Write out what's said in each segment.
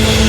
Thank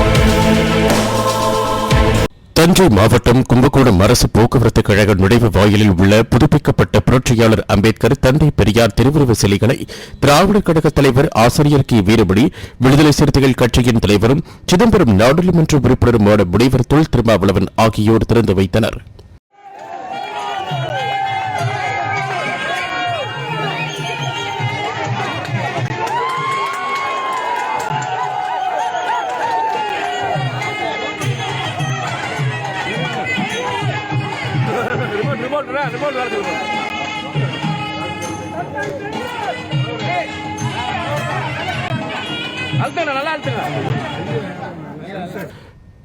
Thanjai மாவட்டம் கும்பகோணம் அரசு போக்குவரத்து கழக நுழைவு வாயிலில் உள்ள புதுப்பிக்கப்பட்ட புரட்சியாளர் அம்பேத்கர் தந்தை பெரியார் திருவுருவ சிலைகளை திராவிடர் கழக தலைவர் ஆசிரியர் கே. வீரமணி விடுதலை சிறுத்தைகள் கட்சியின் தலைவரும் சிதம்பரம் நாடாளுமன்ற உறுப்பினருமான முனைவர் தொல் திருமாவளவன் ஆகியோர் திறந்து வைத்தனர்.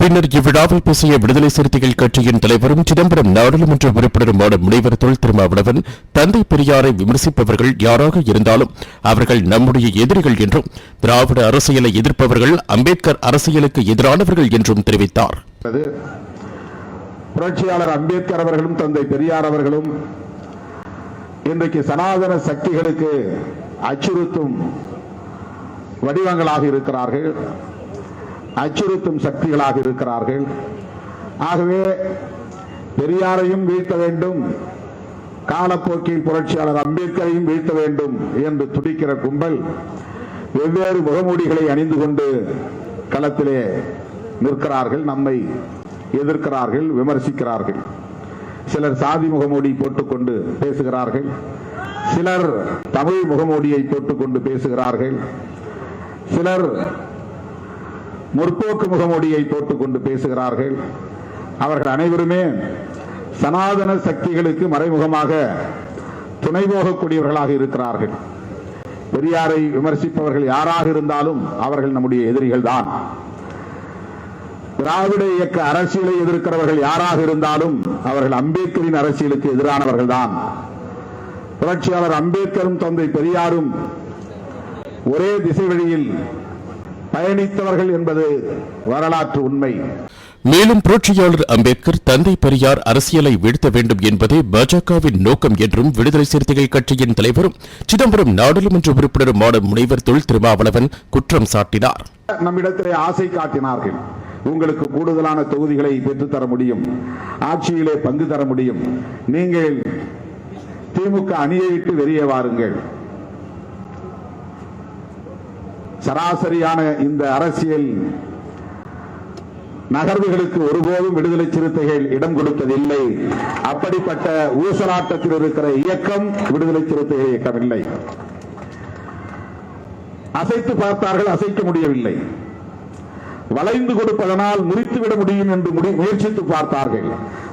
பின்னர் இவ்விழாவில் பேசிய விடுதலை சிறுத்தைகள் கட்சியின் தலைவரும் சிதம்பரம் நாடாளுமன்ற உறுப்பினருமான முனைவர் தொல் திருமாவளவன் தந்தை பெரியாரை விமர்சிப்பவர்கள் யாராக இருந்தாலும் அவர்கள் நம்முடைய எதிரிகள் என்றும் திராவிட அரசியலை எதிர்ப்பவர்கள் அம்பேத்கர் அரசியலுக்கு எதிரானவர்கள் என்றும் தெரிவித்தார். புரட்சியாளர் அம்பேத்கர் அவர்களும் தந்தை பெரியார் அவர்களும் இன்றைக்கு சனாதன சக்திகளுக்கு அச்சுறுத்தும் வடிவங்களாக இருக்கிறார்கள். அச்சுறுத்தும் சக்திகளாக இருக்கிறார்கள். ஆகவே பெரியாரையும் வீழ்த்த வேண்டும் காலப்போக்கில் புரட்சியாளர் அம்பேத்கரையும் வீழ்த்த வேண்டும் என்று துடிக்கிற கும்பல் வெவ்வேறு முகமூடிகளை அணிந்து கொண்டு களத்திலே நிற்கிறார்கள். நம்மை எதிர்க்கிறார்கள் விமர்சிக்கிறார்கள். சிலர் சாதி முகமூடி போட்டுக்கொண்டு பேசுகிறார்கள். சிலர் தமிழ் முகமூடியை போட்டுக்கொண்டு பேசுகிறார்கள். சிலர் முற்போக்கு முகமூடியை போட்டுக்கொண்டு பேசுகிறார்கள். அவர்கள் அனைவருமே சனாதன சக்திகளுக்கு மறைமுகமாக துணை போகக்கூடியவர்களாக இருக்கிறார்கள். பெரியாரை விமர்சிப்பவர்கள் யாராக இருந்தாலும் அவர்கள் நம்முடைய எதிரிகள் தான் திராவிட இயக்க அரசியலை எதிர்க்கிறவர்கள் யாராக இருந்தாலும் அவர்கள் அம்பேத்கரின் அரசியலுக்கு எதிரானவர்கள் தான் புரட்சியாளர் அம்பேத்கரும் தந்தை பெரியாரும் ஒரே திசை வழியில் பயணித்தவர்கள் என்பது வரலாற்று உண்மை. மேலும் புரட்சியாளர் அம்பேத்கர் தந்தை பெரியார் அரசியலை வீழ்த்த வேண்டும் என்பதே பாஜகவின் நோக்கம் என்றும் விடுதலை சிறுத்தைகள் கட்சியின் தலைவரும் சிதம்பரம் நாடாளுமன்ற உறுப்பினருமான முனைவர் தொல் திருமாவளவன் குற்றம் சாட்டினார். நம்மிடத்திலே ஆசை காட்டினார்கள். உங்களுக்கு கூடுதலான தொகுதிகளை பெற்றுத்தர முடியும். ஆட்சியிலே பங்கு தர முடியும். நீங்கள் திமுக அணியை விட்டு வெளியே வாருங்கள். சராசரியான இந்த அரசியல் நகர்வுகளுக்கு ஒருபோதும் விடுதலை சிறுத்தைகள் இடம் கொடுத்ததில்லை. அப்படிப்பட்ட ஊசலாட்டத்தில் இருக்கிற இயக்கம் விடுதலை சிறுத்தைகள் இயக்கம் இல்லை அசைத்து பார்த்தார்கள் அசைக்க முடியவில்லை. வளைந்து கொடுப்பதனால் முறித்துவிட முடியும் என்று முடி- முயற்சித்து பார்த்தார்கள்.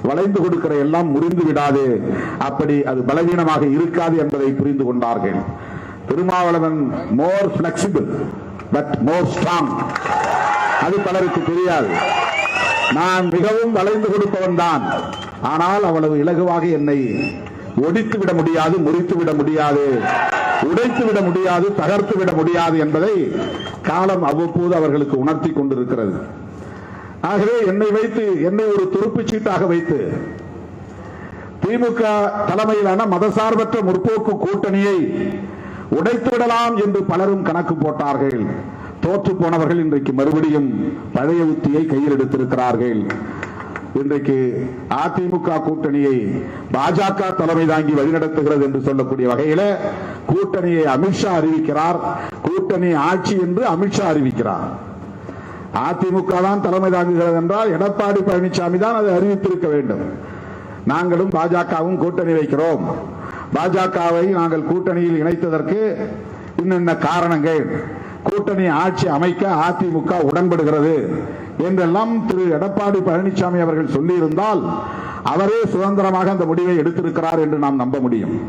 வளைந்து கொடுக்கிற எல்லாம் முறிந்து விடாது. அப்படி அது பலவீனமாக இருக்காது என்பதை புரிந்து கொண்டார்கள். Thirumavalavan more flexible but more strong அது பலருக்கு தெரியாது. நான் மிகவும் வளைந்து கொடுப்பவன் தான். ஆனால் அவ்வளவு இலகுவாக என்னை ஒடித்து விட முடியாது முறித்து விட முடியாது உடைத்து விட முடியாது தகர்த்து விட முடியாது என்பதை காலம் அவ்வப்போது அவர்களுக்கு உணர்த்தி கொண்டிருக்கிறது. ஆகவே என்னை வைத்து என்னை ஒரு துருப்பு சீட்டாக வைத்து திமுக தலைமையிலான மதசார்பற்ற முற்போக்கு கூட்டணியை உடைத்து விடலாம் என்று பலரும் கணக்கு போட்டார்கள். தோற்று போனவர்கள் இன்றைக்கு மறுபடியும் பழைய உத்தியை கையில் எடுத்திருக்கிறார்கள். இன்றைக்கு அதிமுக கூட்டணியை பாஜக தலைமை தாங்கி வழிநடத்துகிறது என்று சொல்லக்கூடிய வகையில கூட்டணியை அமித்ஷா அறிவிக்கிறார். கூட்டணி ஆட்சி என்று அமித்ஷா அறிவிக்கிறார். அதிமுக தான் தலைமை தாங்குகிறது என்றால் எடப்பாடி பழனிசாமி தான் அதை அறிவித்திருக்க வேண்டும். நாங்களும் பாஜகவும் கூட்டணி வைக்கிறோம். பாஜகவை நாங்கள் கூட்டணியில் இணைத்ததற்கு இன்னென்ன காரணங்கள்? கூட்டணி ஆட்சி அமைக்க அதிமுக உடன்படுகிறது என்றெல்லாம் திரு எடப்பாடி பழனிசாமி அவர்கள் சொல்லியிருந்தால் அவரே சுதந்திரமாக அந்த முடிவை எடுத்திருக்கிறார் என்று நாம் நம்ப முடியும்.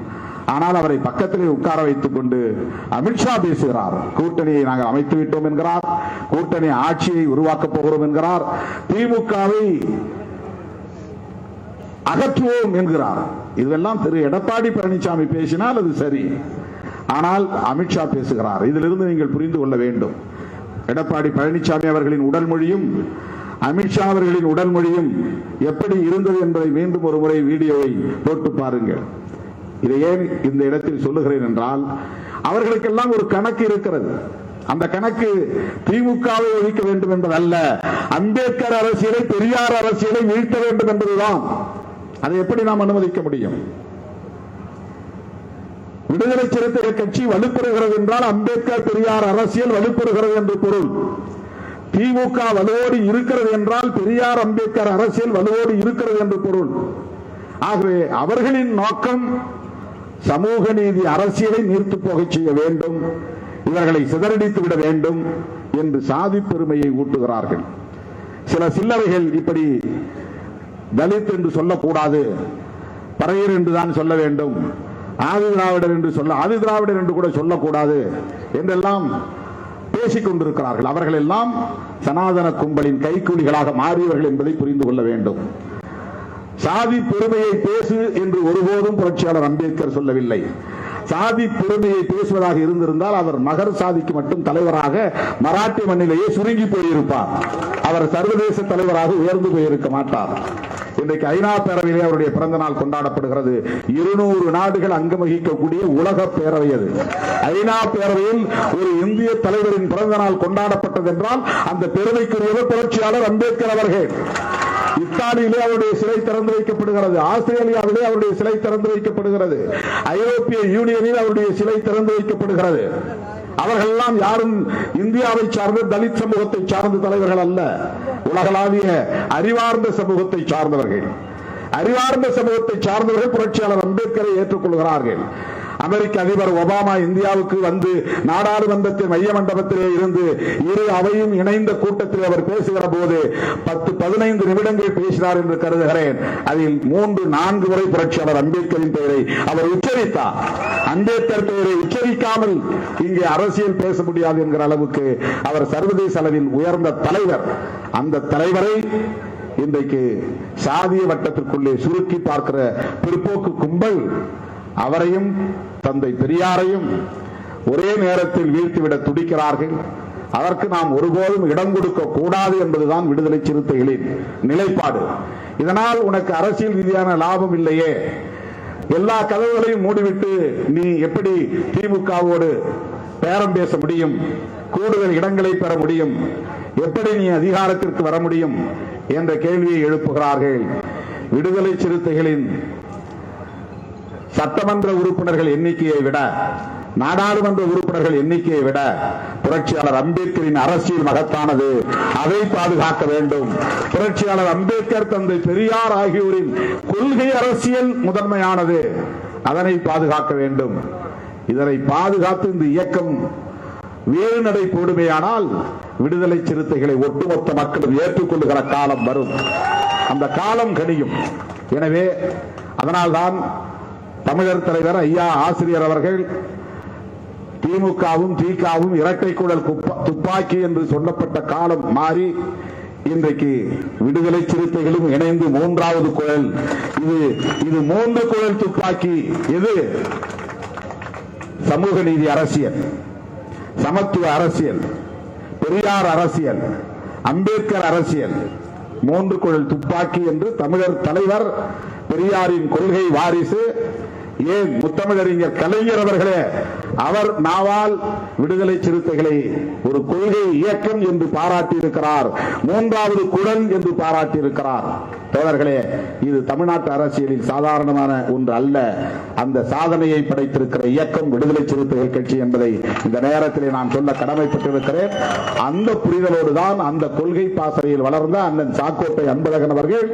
ஆனால் அவரை பக்கத்திலே உட்கார வைத்துக் கொண்டு அமித்ஷா பேசுகிறார். கூட்டணியை நாங்கள் அமைத்து விட்டோம் என்கிறார். கூட்டணி ஆட்சியை உருவாக்கப் போகிறோம் என்கிறார். திமுகவை அகற்றுவோம் என்கிறார். இதெல்லாம் திரு எடப்பாடி பழனிசாமி பேசினால் அது சரி. ஆனால் அமித்ஷா பேசுகிறார். இதிலிருந்து நீங்கள் புரிந்து கொள்ள வேண்டும். எடப்பாடி பழனிசாமி அவர்களின் உடல் மொழியும் அமித்ஷா அவர்களின் உடல் மொழியும் எப்படி இருந்தது என்பதை மீண்டும் ஒரு முறை வீடியோவை போட்டு பாருங்கள். இதை ஏன் இந்த இடத்தில் சொல்லுகிறேன் என்றால் அவர்களுக்கெல்லாம் ஒரு கணக்கு இருக்கிறது. அந்த கணக்கு திமுகவை ஒழிக்க வேண்டும் என்பதல்ல அம்பேத்கர் அரசியலை பெரியார் அரசியலை வீழ்த்த வேண்டும் என்பதுதான். அதை எப்படி நாம் அனுமதிக்க முடியும்? விடுதலை சிறுத்தைகள் கட்சி வலுப்பெறுகிறது என்றால் அம்பேத்கர் பெரியார் அரசியல் வலுப்பெறுகிறது என்று பொருள். திமுக வலுவோடு இருக்கிறது என்றால் பெரியார் அம்பேத்கர் அரசியல் வலுவோடு இருக்கிறது என்று பொருள். ஆகவே அவர்களின் நோக்கம் சமூக நீதி அரசியலை நீர்த்து போகச் செய்ய வேண்டும் இவர்களை சிதறடித்து விட வேண்டும் என்று சாதி பெருமையை ஊட்டுகிறார்கள். சில சில்லறைகள் இப்படி தலித் என்று சொல்லக்கூடாது பறையர் என்று தான் சொல்ல வேண்டும். ஆதி திராவிடர் என்று சொல்ல ஆதி திராவிடர் என்று கூட சொல்லக்கூடாது என்றெல்லாம் பேசிக் கொண்டிருக்கிறார்கள். அவர்கள் எல்லாம் சனாதன கும்பலின் கைக்கூலிகளாக மாறியவர்கள் என்பதை புரிந்து கொள்ள வேண்டும். சாதி பெருமையை பேசு என்று ஒருபோதும் புரட்சியாளர் அம்பேத்கர் சொல்லவில்லை. சாதி பெருமையை பேசுவதாக இருந்திருந்தால் அவர் மகர் சாதிக்கு மட்டும் தலைவராக மராட்டி மண்ணிலேயே சுருங்கி போயிருப்பார். அவர் சர்வதேச தலைவராக உயர்ந்து போயிருக்க மாட்டார். இன்றைக்கு ஐநா பேரவையிலே அவருடைய பிறந்த நாள் கொண்டாடப்படுகிறது. இருநூறு நாடுகள் அங்கம் வகிக்கக்கூடிய உலக பேரவை அது. ஐநா பேரவையில் ஒரு இந்திய தலைவரின் பிறந்த நாள் கொண்டாடப்பட்டது என்றால் அந்த பெருமைக்குரியவர் புரட்சியாளர் அம்பேத்கர் அவர்கள். இத்தாலியிலே அவருடைய சிலை திறந்து வைக்கப்படுகிறது. ஆஸ்திரேலியாவிலே அவருடைய சிலை திறந்து வைக்கப்படுகிறது. ஐரோப்பிய யூனியனில் அவருடைய சிலை திறந்து வைக்கப்படுகிறது. அவர்கள் எல்லாம் யாரும் இந்தியாவை சார்ந்த தலித் சமூகத்தை சார்ந்த தலைவர்கள் அல்ல. உலகளாவிய அறிவார்ந்த சமூகத்தை சார்ந்தவர்கள். அறிவார்ந்த சமூகத்தை சார்ந்தவர்கள் புரட்சியாளர் அம்பேத்கரை ஏற்றுக்கொள்கிறார்கள். அமெரிக்க அதிபர் ஒபாமா இந்தியாவுக்கு வந்து நாடாளுமன்றத்தின் மைய மண்டபத்திலே இருந்து இரு அவையும் இணைந்த கூட்டத்தில் அவர் பேசுகிற போது பத்து பதினைந்து நிமிடங்கள் பேசினார் என்று கருதுகிறேன். அதில் மூன்று நான்கு முறை புரட்சியாளர் அம்பேத்கரின் பெயரை அவர் உச்சரித்தார். அம்பேத்கர் பெயரை உச்சரிக்காமல் இங்கே அரசியல் பேச முடியாது என்கிற அளவுக்கு அவர் சர்வதேச அளவில் உயர்ந்த தலைவர். அந்த தலைவரை இன்றைக்கு சாதிய வட்டத்திற்குள்ளே சுருக்கி பார்க்கிற பிற்போக்கு கும்பல் அவரையும் தந்தை பெரியாரையும் ஒரே நேரத்தில் வீழ்த்திவிட துடிக்கிறார்கள். அதற்கு நாம் ஒருபோதும் இடம் கொடுக்க கூடாது என்பதுதான் விடுதலை சிறுத்தைகளின் நிலைப்பாடு. இதனால் உனக்கு அரசியல் ரீதியான லாபம் இல்லையே. எல்லா கதவுகளையும் மூடிவிட்டு நீ எப்படி திமுகவோடு பேரம் பேச முடியும்? கூடுதல் இடங்களை பெற முடியும்? எப்படி நீ அதிகாரத்திற்கு வர முடியும்? என்ற கேள்வியை எழுப்புகிறார்கள். விடுதலை சிறுத்தைகளின் சட்டமன்ற உறுப்பினர்கள் எண்ணிக்கையை விட நாடாளுமன்ற உறுப்பினர்கள் எண்ணிக்கையை விட புரட்சியாளர் அம்பேத்கரின் அரசியல் மகத்தானது அதை பாதுகாக்க வேண்டும். புரட்சியாளர் அம்பேத்கர் தந்தை பெரியார் ஆகியோரின் கொள்கை அரசியல் முதன்மையானது அதனை பாதுகாக்க வேண்டும். இதனை பாதுகாத்து இந்த இயக்கம் வேறு நடை போடுமையானால் விடுதலை சிறுத்தைகளை ஒட்டுமொத்த மக்களும் ஏற்றுக்கொள்ளுகிற காலம் வரும். அந்த காலம் கடியும் எனவே அதனால்தான் தமிழர் தலைவர் ஐயா ஆசிரியர் அவர்கள் திமுகவும் திகாவும் இரட்டை குழல் துப்பாக்கி என்று சொல்லப்பட்ட காலம் மாறி இன்றைக்கு விடுதலை சிறுத்தைகளும் இணைந்து மூன்றாவது குழல். இது இது மூன்று குழல் துப்பாக்கி. எது? சமூக நீதி அரசியல் சமத்துவ அரசியல் பெரியார் அரசியல் அம்பேத்கர் அரசியல். மூன்று குழல் துப்பாக்கி என்று தமிழர் தலைவர் பெரியாரின் கொள்கை வாரிசு ஏன் முத்தமிழறிஞர் கலைஞர் அவர்களே அவர் நாவால் விடுதலை சிறுத்தைகளை ஒரு கொள்கை இயக்கம் என்று பாராட்டி இருக்கிறார் மூன்றாவது குடன் என்று பாராட்டி இருக்கிறார் தோழர்களே இது தமிழ்நாட்டு அரசியலில் சாதாரணமான ஒன்று அல்ல. அந்த சாதனையை படைத்திருக்கிற இயக்கம் விடுதலை சிறுத்தைகள் கட்சி என்பதை இந்த நேரத்திலே நான் சொல்ல கடமைப்பட்டிருக்கிறேன். அந்த புரிதலோடு தான் அந்த கொள்கை பாசறையில் வளர்ந்த அண்ணன் சாக்கோட்டை அன்பழகன் அவர்கள்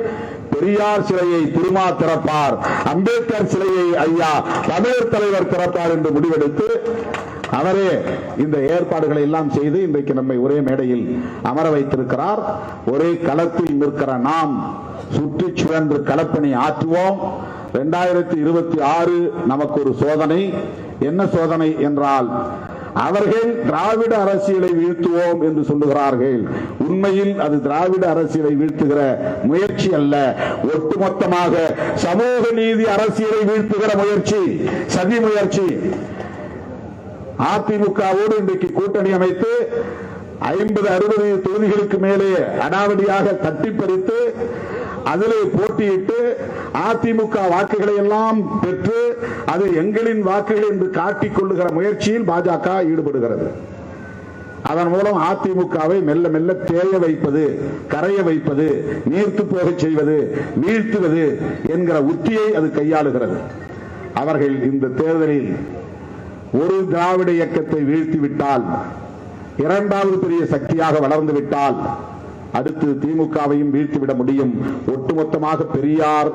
பெரியார் சிலையை திருமா திறப்பார் அம்பேத்கர் சிலையை ஐயா தமிழர் தலைவர் திறப்பார் என்று முடிவெடுத்து அவரே இந்த ஏற்பாடுகளை எல்லாம் செய்து இன்றைக்கு நம்மை ஒரே மேடையில் அமர வைத்திருக்கிறார். ஒரே களத்தில் நிற்கிற நாம் சுற்றி சுழன்று களப்பணி ஆற்றுவோம். இரண்டாயிரத்தி இருபத்தி ஆறு நமக்கு ஒரு சோதனை. என்ன சோதனை என்றால் அவர்கள் திராவிட அரசியலை வீழ்த்துவோம் என்று சொல்லுகிறார்கள். உண்மையில் அது திராவிட அரசியலை வீழ்த்துகிற முயற்சி அல்ல. ஒட்டுமொத்தமாக சமூக நீதி அரசியலை வீழ்த்துகிற முயற்சி சதி முயற்சி. அதிமுகவோடு இன்றைக்கு கூட்டணி அமைத்து ஐம்பது அறுபது தொகுதிகளுக்கு மேலே அடாவடியாக தட்டி பறித்து அதிலே போட்டியிட்டு அதிமுக வாக்குகளை எல்லாம் பெற்று அது எங்களின் வாக்குகள் என்று காட்டிக் கொள்ளுகிற முயற்சியில் பாஜக ஈடுபடுகிறது. அதன் மூலம் அதிமுகவை மெல்ல மெல்ல தேய வைப்பது கரைய வைப்பது நீர்த்து போகச் செய்வது வீழ்த்துவது என்கிற உத்தியை அது கையாளுகிறது. அவர்கள் இந்த தேர்தலில் ஒரு திராவிட இயக்கத்தை வீழ்த்தி விட்டால் இரண்டாவது பெரிய சக்தியாக வளர்ந்து விட்டால் அடுத்து திமுகவையும் வீழ்த்திவிட முடியும். ஒட்டுமொத்தமாக பெரியார்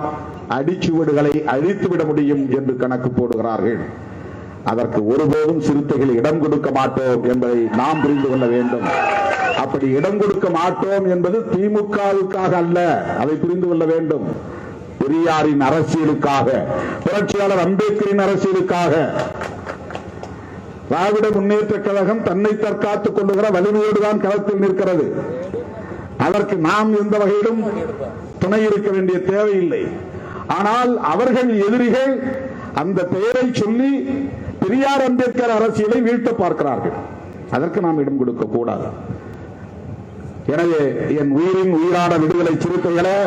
அடிச்சுவடுகளை அழித்துவிட முடியும் என்று கணக்கு போடுகிறார்கள். அதற்கு ஒருபோதும் சிறுத்தைகள் இடம் கொடுக்க மாட்டோம் என்பதை நாம் புரிந்து கொள்ள வேண்டும். அப்படி இடம் கொடுக்க மாட்டோம் என்பது திமுகவுக்காக அல்ல அதை புரிந்து கொள்ள வேண்டும். பெரியாரின் அரசியலுக்காக புரட்சியாளர் அம்பேத்கரின் அரசியலுக்காக திராவிட முன்னேற்ற கழகம் தன்னை தற்காத்துக் கொள்ளுகிற வலிமையோடுதான் களத்தில் நிற்கிறது. அதற்கு நாம் எந்த வகையிலும் துணை இருக்க வேண்டிய தேவையில்லை. ஆனால் அவர்கள் எதிரிகள் அந்த பெயரை சொல்லி பெரியார் அம்பேத்கர் அரசியலை வீழ்த்த பார்க்கிறார்கள். அதற்கு நாம் இடம் கொடுக்க கூடாது. எனவே என் உயிரின் உயிரான விடுதலை சிறுத்தைகளே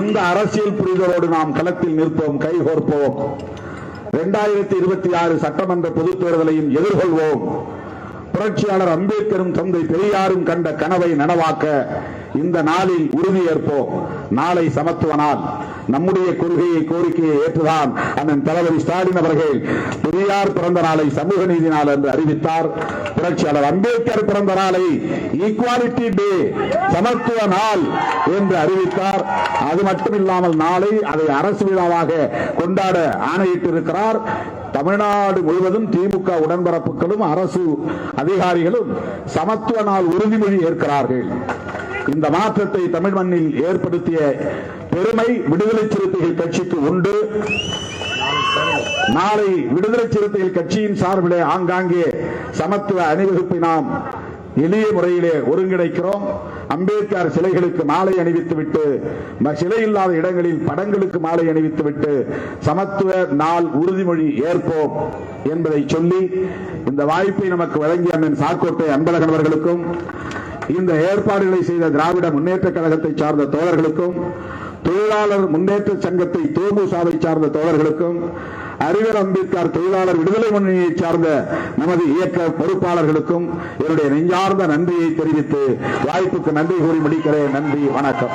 இந்த அரசியல் புரிதலோடு நாம் களத்தில் நிற்போம் கைகோர்ப்போம். இரண்டாயிரத்தி இருபத்தி ஆறு சட்டமன்ற பொதுத் தேர்தலையும் எதிர்கொள்வோம். புரட்சியாளர் அம்பேத்கரும் தந்தை பெரியாரும் கண்ட கனவை நனவாக்க இந்த நாளில் உறுதியேற்போம் நாளை சமத்துவ நாள் நம்முடைய கொள்கையை கோரிக்கையை ஏற்றுதான் அண்ணன் தளபதி ஸ்டாலின் அவர்கள் பெரியார் பிறந்த நாளை சமூக நீதி நாள் என்று அறிவித்தார். புரட்சியாளர் அம்பேத்கர் பிறந்த நாளை ஈக்குவாலிட்டி டே சமத்துவ நாள் என்று அறிவித்தார். அது மட்டுமில்லாமல் நாளை அதை அரசு விழாவாக கொண்டாட ஆணையிட்டிருக்கிறார். தமிழ்நாடு முழுவதும் திமுக உடன்பரப்புகளும் அரசு அதிகாரிகளும் சமத்துவ நாள் உறுதிமொழி ஏற்கிறார்கள். இந்த மாற்றத்தை தமிழ் மண்ணில் ஏற்படுத்திய பெருமை விடுதலை சிறுத்தைகள் கட்சிக்கு உண்டு. நாளை விடுதலை சிறுத்தைகள் கட்சியின் சார்பிலே ஆங்காங்கே சமத்துவ அணிவகுப்பை நாம் எளிய முறையிலே ஒருங்கிணைக்கிறோம். அம்பேத்கர் சிலைகளுக்கு மாலை அணிவித்துவிட்டு சிலை இல்லாத இடங்களில் படங்களுக்கு மாலை அணிவித்துவிட்டு சமத்துவ நாள் உறுதிமொழி ஏற்போம் என்பதை சொல்லி இந்த வாய்ப்பை நமக்கு வழங்கிய அண்ணன் சாக்கோட்டை அன்பழகன் அவர்களுக்கும் இந்த ஏற்பாடுகளை செய்த திராவிட முன்னேற்ற கழகத்தை சார்ந்த தோழர்களுக்கும் தொழிலாளர் முன்னேற்ற சங்கத்தை தோமுசாவை சார்ந்த தோழர்களுக்கும் அறிவர் அம்பேத்கர் தொழிலாளர் விடுதலை முன்னணியை சார்ந்த நமது இயக்க பொறுப்பாளர்களுக்கும் என்னுடைய நெஞ்சார்ந்த நன்றியை தெரிவித்து வாய்ப்புக்கு நன்றி கூறி முடிக்கிறேன். நன்றி வணக்கம்.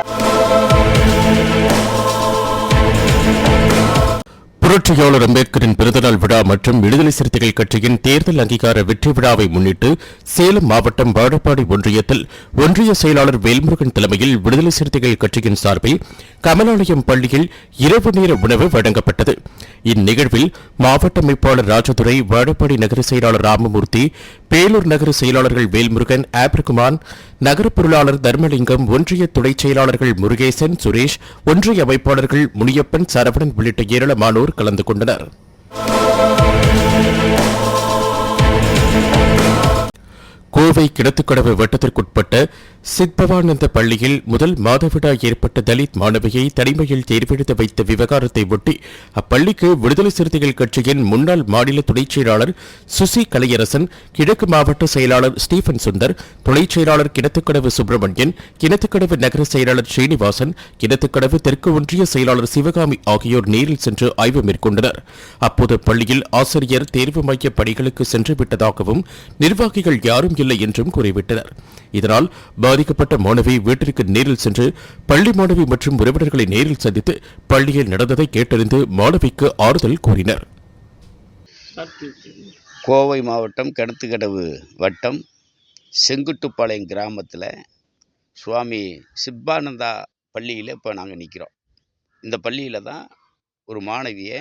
புரட்சியாளர் அம்பேத்கரின் பிறந்தநாள் விழா மற்றும் விடுதலை சிறுத்தைகள் கட்சியின் தேர்தல் அங்கீகார வெற்றி விழாவை முன்னிட்டு சேலம் மாவட்டம் வாழப்பாடி ஒன்றியத்தில் ஒன்றிய செயலாளர் வேல்முருகன் தலைமையில் விடுதலை சிறுத்தைகள் கட்சியின் சார்பில் கமலாலயம் பள்ளியில் இரவு நேர உணவு வழங்கப்பட்டது. இந்நிகழ்வில் மாவட்ட அமைப்பாளர் ராஜதுரை வாழப்பாடி நகர செயலாளர் ராமமூர்த்தி பேலூர் நகர செயலாளர்கள் வேல்முருகன் ஆப்ரிகுமான் நகர பொருளாளர் தர்மலிங்கம் ஒன்றிய துணை செயலாளர்கள் முருகேசன் சுரேஷ் ஒன்றிய அமைப்பாளர்கள் முனியப்பன் சரவணன் உள்ளிட்ட ஏராளமானோர் கலந்து கொண்டனர். கோவை கிணத்துக்கடவு வட்டத்திற்குட்பட்ட சித்பவானந்த பள்ளியில் முதல் மாதவிடா ஏற்பட்ட தலித் மாணவியை தனிமையில் தேர்வெடுத்து வைத்த விவகாரத்தை ஒட்டி அப்பள்ளிக்கு விடுதலை சிறுத்தைகள் கட்சியின் முன்னாள் மாநில துணைச் செயலாளர் சுசி கலையரசன் கிழக்கு மாவட்ட செயலாளர் ஸ்டீபன் சுந்தர் துணைச் செயலாளர் கிணத்துக்கடவு சுப்பிரமணியன் கிணத்துக்கடவு நகர செயலாளர் ஸ்ரீனிவாசன் கிணத்துக்கடவு தெற்கு ஒன்றிய செயலாளர் சிவகாமி ஆகியோர் நேரில் சென்று ஆய்வு மேற்கொண்டனர். அப்போது பள்ளியில் ஆசிரியர் தேர்வு மைய பணிகளுக்கு சென்று விட்டதாகவும் நிர்வாகிகள் யாரும் இல்லை என்றும் கூறிவிட்டனர். இதனால் பாதிக்கப்பட்ட மாணவி வீட்டிற்கு நேரில் சென்று பள்ளி மாணவி மற்றும் உறவினர்களை நேரில் சந்தித்து பள்ளியில் நடந்ததை கேட்டறிந்து மாணவிக்கு ஆறுதல் கூறினர். கோவை மாவட்டம் கிணத்துக்கடவு வட்டம் செங்குட்டுப்பாளையம் கிராமத்தில் சுவாமி சிப்பானந்தா பள்ளியில் இப்போ நாங்கள் நிற்கிறோம் இந்த பள்ளியில் தான் ஒரு மாணவியை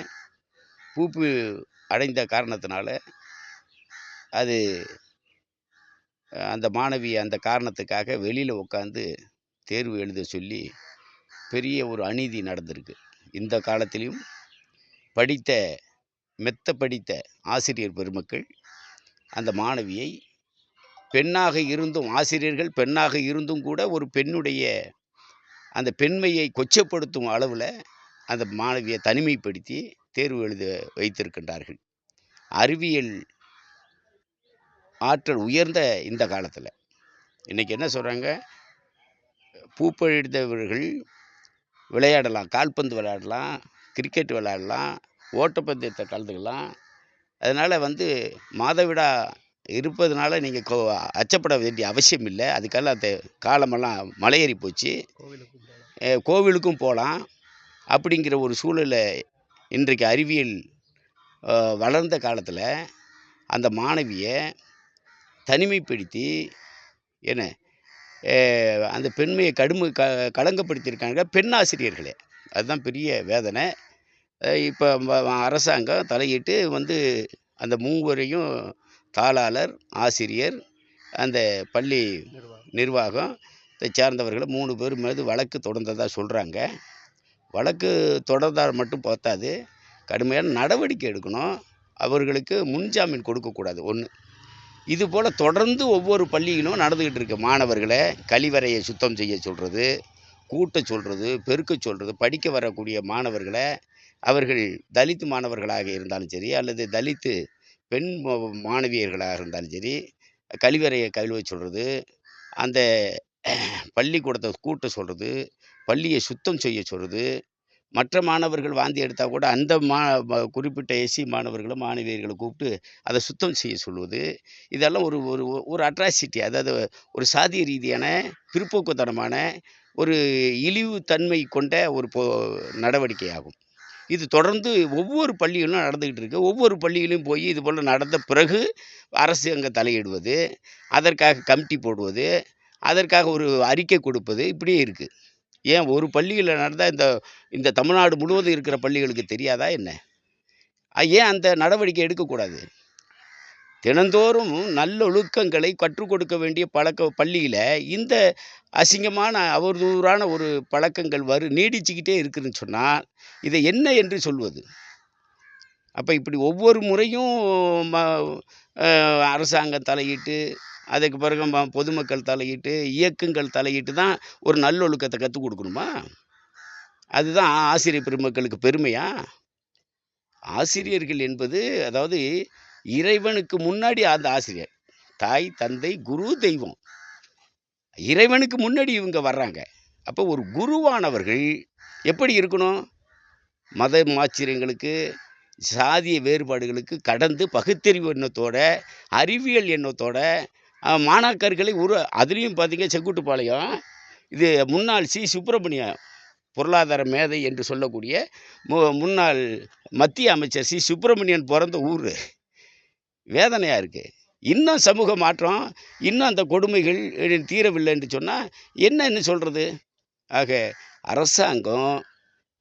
பூப்பு அடைந்த காரணத்தினால அது அந்த மாணவி அந்த காரணத்துக்காக வெளியில் உட்காந்து தேர்வு எழுத சொல்லி பெரிய ஒரு அநீதி நடந்திருக்கு. இந்த காலத்திலையும் படித்த மெத்த படித்த ஆசிரியர் பெருமக்கள் அந்த மாணவியை பெண்ணாக இருந்தும் ஆசிரியர்கள் பெண்ணாக இருந்தும் கூட ஒரு பெண்ணுடைய அந்த பெண்மையை கொச்சப்படுத்தும் அளவில் அந்த மாணவியை தனிமைப்படுத்தி தேர்வு எழுத வைத்திருக்கின்றார்கள். அறிவியல் ஆற்றல் உயர்ந்த இந்த காலத்தில். இன்றைக்கி என்ன சொல்கிறாங்க பூப்பெழுந்தவர்கள் விளையாடலாம் கால்பந்து விளையாடலாம் கிரிக்கெட் விளையாடலாம் ஓட்டப்பந்தயத்தை கலந்துக்கலாம். அதனால் வந்து மாதவிடா இருப்பதனால நீங்கள் கோ அச்சப்பட வேண்டிய அவசியம் இல்லை. அதுக்கெல்லாம் அந்த காலமெல்லாம் மலையேறி போச்சு. கோவிலுக்கும் போகலாம் அப்படிங்கிற ஒரு சூழலை இன்றைக்கு அறிவியல் வளர்ந்த காலத்தில் அந்த மாணவியை தனிமைப்படுத்தி என்ன அந்த பெண்மையை கடுமை க களங்கப்படுத்தியிருக்காங்க பெண் ஆசிரியர்களே அதுதான் பெரிய வேதனை. இப்போ அரசாங்கம் தலையிட்டு வந்து அந்த மூவரையும் தாளாளர் ஆசிரியர் அந்த பள்ளி நிர்வாகம். இதை சார்ந்தவர்களை மூணு பேர் மீது வழக்கு தொடர்ந்ததாக சொல்கிறாங்க வழக்கு தொடர்ந்தால் மட்டும் பார்த்தாது கடுமையான நடவடிக்கை எடுக்கணும். அவர்களுக்கு முன்ஜாமீன் கொடுக்கக்கூடாது. ஒன்று இது போல் தொடர்ந்து ஒவ்வொரு பள்ளியிலும் நடந்துக்கிட்டு இருக்கு. மாணவர்களை கழிவறையை சுத்தம் செய்ய சொல்கிறது கூட்ட சொல்கிறது பெருக்க சொல்கிறது படிக்க வரக்கூடிய மாணவர்களை அவர்கள் தலித்து மாணவர்களாக இருந்தாலும் சரி அல்லது தலித்து பெண் மாணவியர்களாக இருந்தாலும் சரி கழிவறையை கழுவ சொல்கிறது அந்த பள்ளிக்கூடத்தை கூட்ட சொல்கிறது பள்ளியை சுத்தம் செய்ய சொல்கிறது மற்ற மாணவர்கள் வாந்தி எடுத்தால் கூட அந்த மா குறிப்பிட்ட எஸ்சி மாணவர்களை மாணவியர்களை கூப்பிட்டு அதை சுத்தம் செய்ய சொல்வது இதெல்லாம் ஒரு ஒரு ஒரு அட்ராசிட்டி அதாவது ஒரு சாதிய ரீதியான பிற்போக்குத்தனமான ஒரு இழிவு தன்மை கொண்ட ஒரு போ நடவடிக்கையாகும். இது தொடர்ந்து ஒவ்வொரு பள்ளியிலும் நடந்துக்கிட்டு இருக்கு. ஒவ்வொரு பள்ளியிலும் போய் இது போல் நடந்த பிறகு அரசு அங்கே தலையிடுவது அதற்காக கமிட்டி போடுவது அதற்காக ஒரு அறிக்கை கொடுப்பது இப்படியே இருக்குது ஏன் ஒரு பள்ளியில் நடந்தால் இந்த இந்த தமிழ்நாடு முழுவதும் இருக்கிற பள்ளிகளுக்கு தெரியாதா என்ன? ஏன் அந்த நடவடிக்கை எடுக்கக்கூடாது? தினந்தோறும் நல்லொழுக்கங்களை கற்றுக் கொடுக்க வேண்டிய பழக்க பள்ளியில் இந்த அசிங்கமான அவதூறான ஒரு பழக்கங்கள் வரு நீடிச்சுக்கிட்டே இருக்குதுன்னு சொன்னால் இதை என்ன என்று சொல்வது? அப்போ இப்படி ஒவ்வொரு முறையும் ம அரசாங்கம் தலையிட்டு அதுக்கு பிறகு பொதுமக்கள் தலையிட்டு இயக்கங்கள் தலையிட்டு தான் ஒரு நல்லொழுக்கத்தை கற்றுக் கொடுக்கணுமா? அதுதான் ஆசிரியர் பெருமக்களுக்கு பெருமையா? ஆசிரியர்கள் என்பது அதாவது இறைவனுக்கு முன்னாடி அந்த ஆசிரியர். தாய் தந்தை குரு தெய்வம். இறைவனுக்கு முன்னாடி இவங்க வர்றாங்க. அப்போ ஒரு குருவானவர்கள் எப்படி இருக்கணும்? மத மாச்சரியங்களுக்கு சாதிய வேறுபாடுகளுக்கு கடந்து பகுத்தறிவு எண்ணத்தோட அறிவியல் எண்ணத்தோட மாணாக்கர்களை உரு அதுலேயும் பார்த்தீங்க செங்குட்டுப்பாளையம். இது முன்னாள் சி. சுப்பிரமணியம் பொருளாதார மேதை என்று சொல்லக்கூடிய மு முன்னாள் மத்திய அமைச்சர் சி. சுப்பிரமணியன் பிறந்த ஊர். வேதனையாக இருக்குது இன்னும் சமூக மாற்றம் இன்னும் அந்த கொடுமைகள் தீரவில்லை என்று சொன்னால் என்னன்னு சொல்கிறது ஆக அரசாங்கம்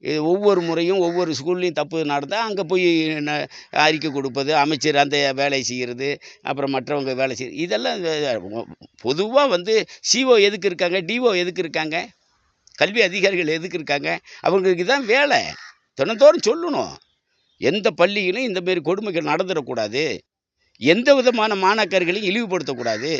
இது ஒவ்வொரு முறையும் ஒவ்வொரு ஸ்கூல்லையும் தப்பு நடந்தால் அங்கே போய் ந- அறிக்கை கொடுப்பது அமைச்சர் அந்த வேலை செய்கிறது அப்புறம் மற்றவங்க வேலை செய்ய இதெல்லாம் பொதுவாக வந்து சிஓ எதுக்கு இருக்காங்க டிஓ எதுக்கு இருக்காங்க கல்வி அதிகாரிகள் எதுக்கு இருக்காங்க அவங்களுக்கு தான் வேலை. தினந்தோறும் சொல்லணும். எந்த பள்ளியிலும் இந்த மாரி கொடுமைகள் நடந்துடக்கூடாது. எந்த விதமான மாணாக்கர்களையும் இழிவுபடுத்தக்கூடாது.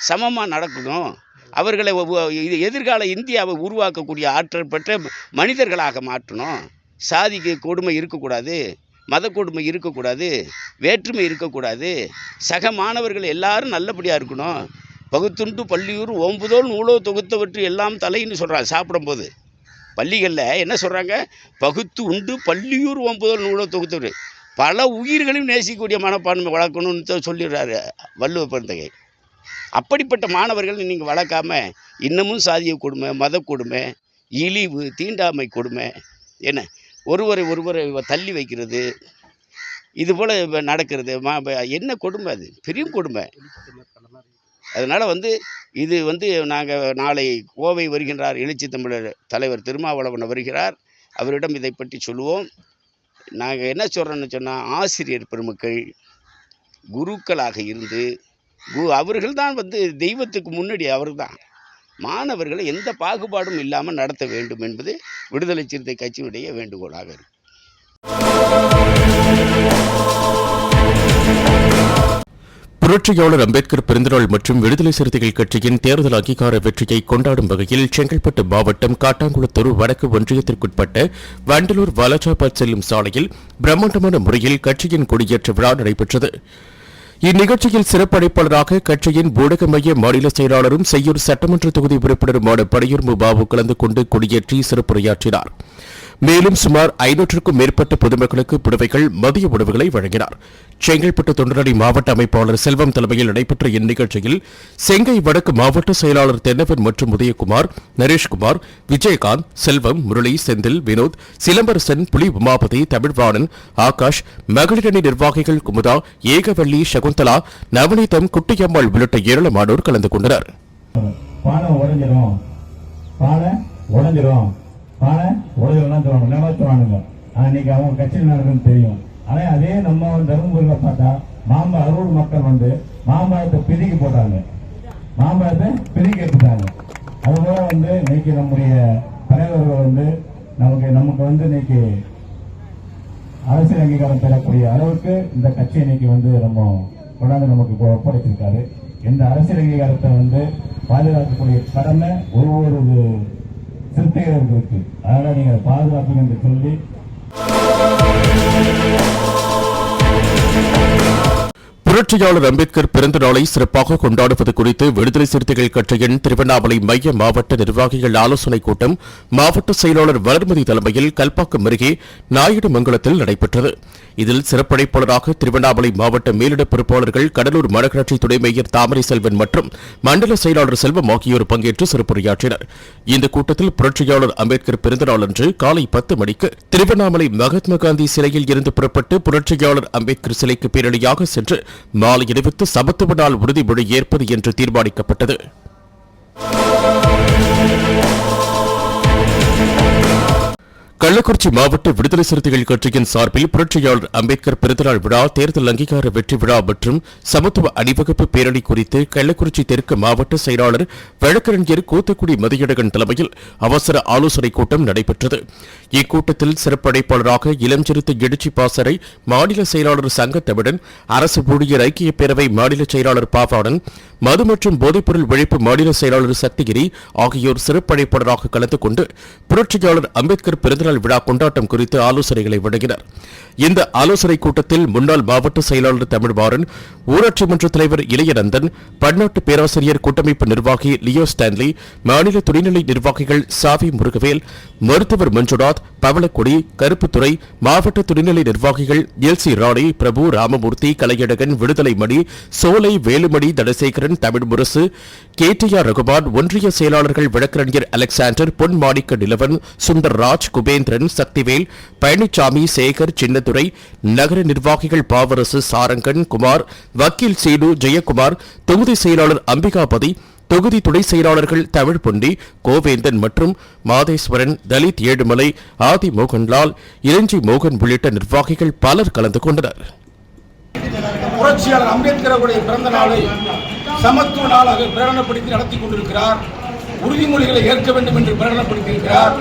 சமமாக நடக்கணும். அவர்களை ஒவ்வொ- இது எதிர்கால இந்தியாவை உருவாக்கக்கூடிய ஆற்றல் பெற்ற மனிதர்களாக மாற்றணும். சாதிக்கு கொடுமை இருக்கக்கூடாது மத கொடுமை இருக்கக்கூடாது வேற்றுமை இருக்கக்கூடாது. சக மாணவர்கள் எல்லாரும் நல்லபடியாக இருக்கணும். பகுத்துண்டு பள்ளியூர் ஓம்புதோல் நூலோ தொகுத்தவற்று எல்லாம் தலைன்னு சொல்கிறாங்க சாப்பிடும்போது. பள்ளிகளில் என்ன சொல்கிறாங்க பகுத்து உண்டு பள்ளியூர் ஓம்புதோல் நூலோ தொகுத்தவர் பல உயிர்களையும் நேசிக்கக்கூடிய மனப்பான்மை வளர்க்கணும்னு சொல்லிடுறாரு வள்ளுவ பிறந்தகை அப்படிப்பட்ட மாணவர்கள் நீங்கள் வளர்க்காம இன்னமும் சாதிய கொடுமை மத கொடுமை இழிவு தீண்டாமை கொடுமை என்ன? ஒருவரை ஒருவரை தள்ளி வைக்கிறது இது போல் நடக்கிறது மா என்ன கொடுமை அது? பெரிய கொடுமை. அதனால் வந்து இது வந்து நாங்கள் நாளை கோவை வருகின்றார் எழுச்சி தமிழர் தலைவர் திருமாவளவன் வருகிறார். அவரிடம் இதை பற்றி சொல்லுவோம். நாங்கள் என்ன சொல்கிறோன்னு சொன்னால் ஆசிரியர் பெருமக்கள் குருக்களாக இருந்து அவர்கள் தான் வந்து தெய்வத்துக்கு முன்னாடி அவர்தான். மாணவர்களை எந்த பாகுபாடும் இல்லாமல் நடத்த வேண்டும் என்பது விடுதலை சிறுத்தை கட்சியுடைய வேண்டுகோளாக இருக்கு. புரட்சியாளர் அம்பேத்கர் பிறந்தநாள் மற்றும் விடுதலை சிறுத்தைகள் கட்சியின் தேர்தல் அங்கீகார வெற்றியை கொண்டாடும் வகையில் செங்கல்பட்டு மாவட்டம் காட்டாங்குளத்தூர் வடக்கு ஒன்றியத்திற்குட்பட்ட வண்டலூர் வாலாஜாபாத் செல்லும் சாலையில் பிரம்மாண்டமான முறையில் கட்சியின் கொடியேற்ற விழா நடைபெற்றது. இந்நிகழ்ச்சியில் சிறப்படைப்பாளராக கட்சியின் ஊடக மைய மாநில செயலாளரும் செய்யூர் சட்டமன்ற தொகுதி உறுப்பினருமான படையூர் முபாவு கலந்து கொண்டு கொடியேற்றி சிறப்புரையாற்றினார். மேலும் சுமார் ஐநூற்றுக்கும் மேற்பட்ட பொதுமக்களுக்கு புடவைகள் மதிய உணவுகளை வழங்கினார். செங்கல்பட்டு தொண்டரடி மாவட்ட அமைப்பாளர் செல்வம் தலைமையில் நடைபெற்ற இந்நிகழ்ச்சியில் செங்கை வடக்கு மாவட்ட செயலாளர் தென்னவன் மற்றும் உதயகுமார் நரேஷ்குமார் விஜயகாந்த் செல்வம் முரளி செந்தில் வினோத் சிலம்பரசன் புலி உமாபதி தமிழ்வாணன் ஆகாஷ் மகளிரணி நிர்வாகிகள் குமுதா ஏகவள்ளி சகுந்தலா நவநீதம் குட்டியம்மாள் உள்ளிட்ட ஏராளமானோர் கலந்து கொண்டனர். பானை உடைஞ்சிரும் தருவாங்க நிலத்துவானுங்க இன்னைக்கு அவங்க கட்சியில் நடக்குதுன்னு தெரியும். ஆனால் அதே நம்ம தருமபுரியில் பார்த்தா மாம்பழ அரூர் மக்கள் வந்து மாம்பழத்தை பிரிக்க போட்டாங்க. மாம்பழத்தை பிரிக்க எடுத்துட்டாங்க. அதுபோல வந்து இன்னைக்கு நம்முடைய தலைவர்கள் வந்து நமக்கு நமக்கு வந்து இன்னைக்கு அரசியல் அங்கீகாரம் பெறக்கூடிய அளவுக்கு இந்த கட்சி இன்னைக்கு வந்து நம்ம கொண்டாந்து நமக்கு இப்போ ஒப்படைச்சிருக்காரு இந்த அரசியல் அங்கீகாரத்தை வந்து பாதுகாக்கக்கூடிய கடமை ஒவ்வொரு சிறுத்தைகளுக்கு. இருக்கு அதனால நீங்க அதை பாதுகாப்பீங்க என்று சொல்லி. புரட்சியாளர் அம்பேத்கர் பிறந்த நாளை சிறப்பாக கொண்டாடுவது குறித்து விடுதலை சிறுத்தைகள் கட்சியின் திருவண்ணாமலை மைய மாவட்ட நிர்வாகிகள் ஆலோசனைக் கூட்டம் மாவட்ட செயலாளர் வளர்மதி தலைமையில் கல்பாக்கம் அருகே நாயுடுமங்கலத்தில் நடைபெற்றது. இதில் சிறப்படைப்பாளராக திருவண்ணாமலை மாவட்ட மேலிட பொறுப்பாளர்கள் கடலூர் மாநகராட்சி துணை மேயர் தாமரை செல்வன் மற்றும் மண்டல செயலாளர் செல்வம் ஆகியோர் பங்கேற்று சிறப்புரையாற்றினர். இந்த கூட்டத்தில் புரட்சியாளர் அம்பேத்கர் பிறந்தநாள் அன்று காலை பத்து மணிக்கு திருவண்ணாமலை மகாத்மா காந்தி சிலையில் இருந்து புறப்பட்டு புரட்சியாளர் அம்பேத்கர் சிலைக்கு பேரணியாக சென்று மாலை அணிவித்து சமத்துவ நாள் உறுதிமொழி ஏற்பது என்று தீர்மானிக்கப்பட்டது. கள்ளக்குறிச்சி மாவட்ட விடுதலை சிறுத்தைகள் கட்சியின் சார்பில் புரட்சியாளர் அம்பேத்கர் பிறந்தநாள் விழா தேர்தல் அங்கீகார வெற்றி விழா மற்றும் சமத்துவ அணிவகுப்பு பேரணி குறித்து கள்ளக்குறிச்சி தெற்கு மாவட்ட செயலாளர் வழக்கறிஞர் கூத்தக்குடி மதியழகன் தலைமையில் அவசர ஆலோசனைக் கூட்டம் நடைபெற்றது. இக்கூட்டத்தில் சிறப்படைப்பாளராக இளஞ்சிறுத்தை எழுச்சி பாசறை மாநில செயலாளர் சங்கத்தமிழன் அரசு ஊழியர் ஐக்கிய பேரவை மாநில செயலாளர் பாவாடன் மது மற்றும் போதைப்பொருள் ஒழிப்பு மாநில செயலாளர் சக்திகிரி ஆகியோர் சிறப்புழைப்பாளராக கலந்து கொண்டு புரட்சியாளர் அம்பேத்கர் பிறந்தநாள் விழா கொண்டாட்டம் குறித்து ஆலோசனைகளை வழங்கினர். இந்த ஆலோசனைக் கூட்டத்தில் முன்னாள் மாவட்ட செயலாளர் தமிழ்வாரன் ஊராட்சி மன்ற தலைவர் இளையநந்தன் பன்னாட்டு பேராசிரியர் கூட்டமைப்பு நிர்வாகி லியோ ஸ்டான்லி மாநில துணைநிலை நிர்வாகிகள் சாவி முருகவேல் மருத்துவர் மஞ்சுநாத் பவளக்குடி கருப்புத்துறை மாவட்ட துணைநிலை நிர்வாகிகள் L C Rani Prabhu Ramamurthy Kalaiyazhagan Viduthalai Mani Solai Velumani Dhanasekaran Tamil Murasu K T R Rahman ஒன்றிய செயலாளர்கள் விளக்கறிஞர் அலெக்சாண்டர் பொன் மாணிக்க நிலவன் சுந்தர்ராஜ் குபேந்திரன் சக்திவேல் பழனிசாமி சேகர் சின்னதுரை நகர நிர்வாகிகள் பாவரசு சாரங்கன் குமார் வக்கீல் சீனு ஜெயக்குமார் தொகுதி செயலாளர் அம்பிகாபதி தொகுதி துணை செயலாளர்கள் தமிழ் பொண்டி கோவேந்தன் மற்றும் மாதேஸ்வரன் தலித் ஏழுமலை ஆதி மோகன்லால் இளஞ்சி மோகன் உள்ளிட்ட நிர்வாகிகள் பலர் கலந்து கொண்டனர். புரட்சியாளர் அம்பேத்கர் அவருடைய பிறந்த நாளை சமத்துவ நாளாக பிரகடனப்படுத்தி நடத்தி கொண்டிருக்கிறார். உறுதிமொழிகளை ஏற்க வேண்டும் என்று பிரகடனப்படுத்தியிருக்கிறார்.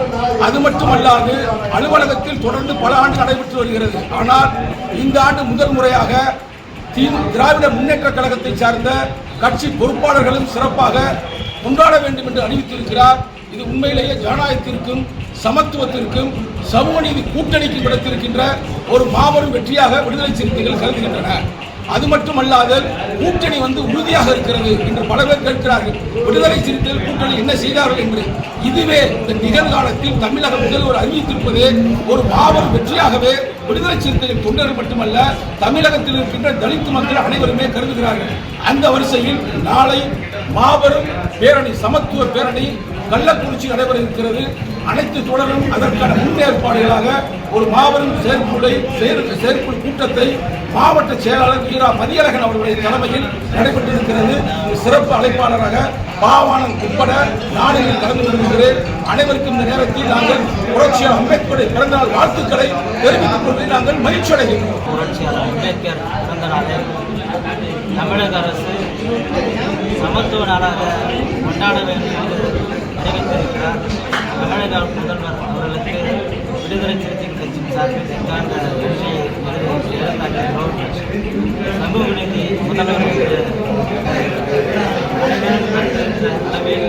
அது மட்டுமல்லாது அலுவலகத்தில் தொடர்ந்து பல ஆண்டு நடைபெற்று வருகிறது. ஆனால் இந்த ஆண்டு முதல் முறையாக திராவிட முன்னேற்ற கழகத்தை சார்ந்த கட்சி பொறுப்பாளர்களும் சிறப்பாக கொண்டாட வேண்டும் என்று அறிவித்திருக்கிறார். இது உண்மையிலேயே ஜனநாயகத்திற்கும் சமத்துவத்திற்கும் சமூக நீதி கூட்டணிக்கு கிடைத்திருக்கின்ற ஒரு மாபெரும் வெற்றியாக விடுதலை சிறுத்தைகள் கருதுகின்றன. அது மட்டுமல்லாது கூட்டணி வந்து உறுதியாக இருக்கிறது என்று பல பேர் கேட்கிறார்கள். விடுதலை சிறுத்தைகள் கூட்டணி என்ன செய்தார்கள் என்று. இதுவே இந்த நிகழ்காலத்தில் தமிழக முதல்வர் அறிவித்திருப்பது ஒரு மாபெரும் வெற்றியாகவே விடுதலை சிறுத்தைகள் தொண்டர்கள் மட்டுமல்ல தமிழகத்தில் இருக்கின்ற தலித் மக்கள் அனைவருமே கருதுகிறார்கள். அந்த வரிசையில் நாளை மாபெரும் பேரணி சமத்துவ பேரணி கள்ளக்குறிச்சி நடைபெற இருக்கிறது. அனைத்து தொடரும் அதற்கான முன்னேற்பாடுகளாக ஒரு மாபெரும் செயற்குழு செயற்குழு கூட்டத்தை மாவட்ட செயலாளர் ஈரா மதியழகன் அவர்களுடைய தலைமையில் நடைபெற்றிருக்கிறது. சிறப்பு அழைப்பாளராக பாவாணன் உட்பட நாடுகளில் கலந்து கொண்டிருக்கிறேன். அனைவருக்கும் இந்த நேரத்தில் நாங்கள் புரட்சியாளர் அம்பேத்கருடைய பிறந்தநாள் வாழ்த்துக்களை தெரிவித்துக் கொள்வதில் நாங்கள் மகிழ்ச்சி அடைகின்றோம். புரட்சியாளர் அம்பேத்கர் தமிழக அரசு சமத்துவ நாளாக கொண்டாட வேண்டும் என்று அறிவித்திருக்கிறார். தமிழக முதல்வர் அவர்களுக்கு விடுதலை அளவில்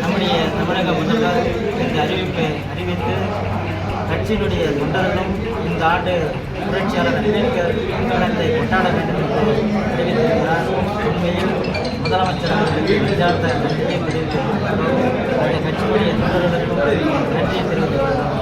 நம்முடைய தமிழக முதல்வர் இந்த அறிவிப்பை அறிவித்து கட்சியினுடைய தொண்டர்களும் இந்த ஆண்டு புரட்சியாளர் அம்பேத்கர் கொண்டாட வேண்டும் என்று தெரிவித்திருக்கிறார் உண்மையில் முதலமைச்சர் அவர்களுக்கு நெஞ்சார்ந்த நன்றியை தெரிவித்திருக்கிறோம் இந்த கட்சியினுடைய தொண்டர்களுக்கும் நன்றியை தெரிவித்திருக்கிறோம்